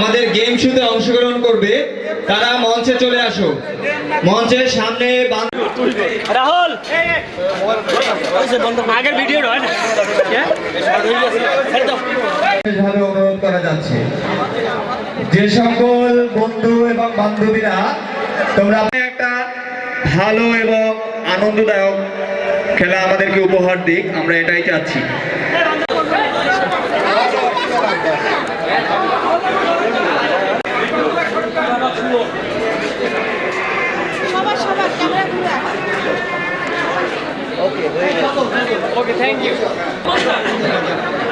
আমাদের গেম শুতে অংশগ্রহণ করবে তারা মঞ্চে চলে আসো। মঞ্চের সামনে রাহুল! আগের ভিডিও অনুরোধ করা যাচ্ছে। যে সকল বন্ধু এবং বান্ধবীরা তোমরা একটা ভালো এবং আনন্দদায়ক খেলা আমাদেরকে উপহার দিক আমরা এটাই চাচ্ছি।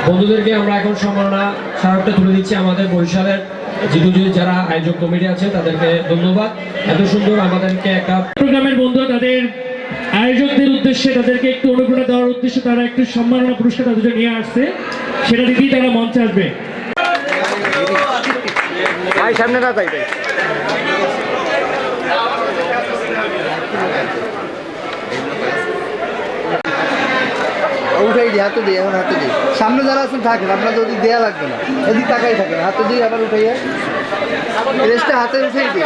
বন্ধুদেরকে আমরা এখন সম্মাননা স্মারকটা তুলে দিচ্ছি আমাদের বরিশালের জিটু জিটু যারা আয়োজক কমিটি আছে তাদেরকে ধন্যবাদ। এত সুন্দর আমাদেরকে একটা প্রোগ্রামের বন্ধু তাদের আয়োজকদের উদ্দেশ্যে তাদেরকে একটু অনুপ্রেরণা দেওয়ার উদ্দেশ্যে তারা একটু সম্মাননা পুরস্কার তাদের জন্য নিয়ে আসছে। সেটা দিতেই তারা মঞ্চে আসবে। উঠাই দিই হাতে দিই এখন হাতে দিই সামনে যারা আছেন থাকেন আপনার ওদিক দেওয়া লাগবে না এদিক তাকাই থাকেন হাতে দিই আবার উঠাইয়া রেস্টটা হাতে উঠেই দিই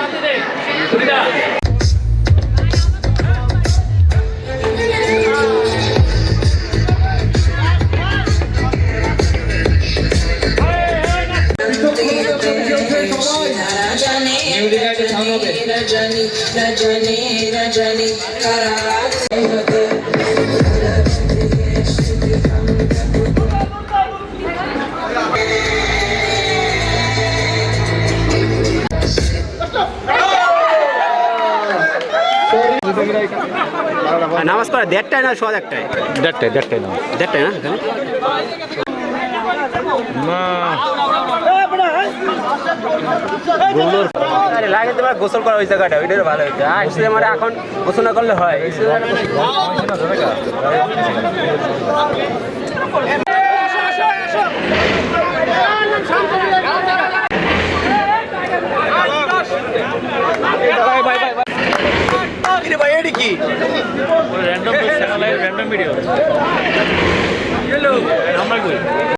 রজনী রজনী রজনী রজনী নামাজ পড়া দেড়টায় না সোয়া একটায় দেড়টায় দেড়টায় না দেড়টায় না আরে লাগে তোমার গোসল করা ওই জায়গাটা ওইটারও ভালো হয়েছে আসছে আমার এখন গোসল না করলে হয় এই വീട് വയടിക്ക്. രണ്ടും വീഡിയോ.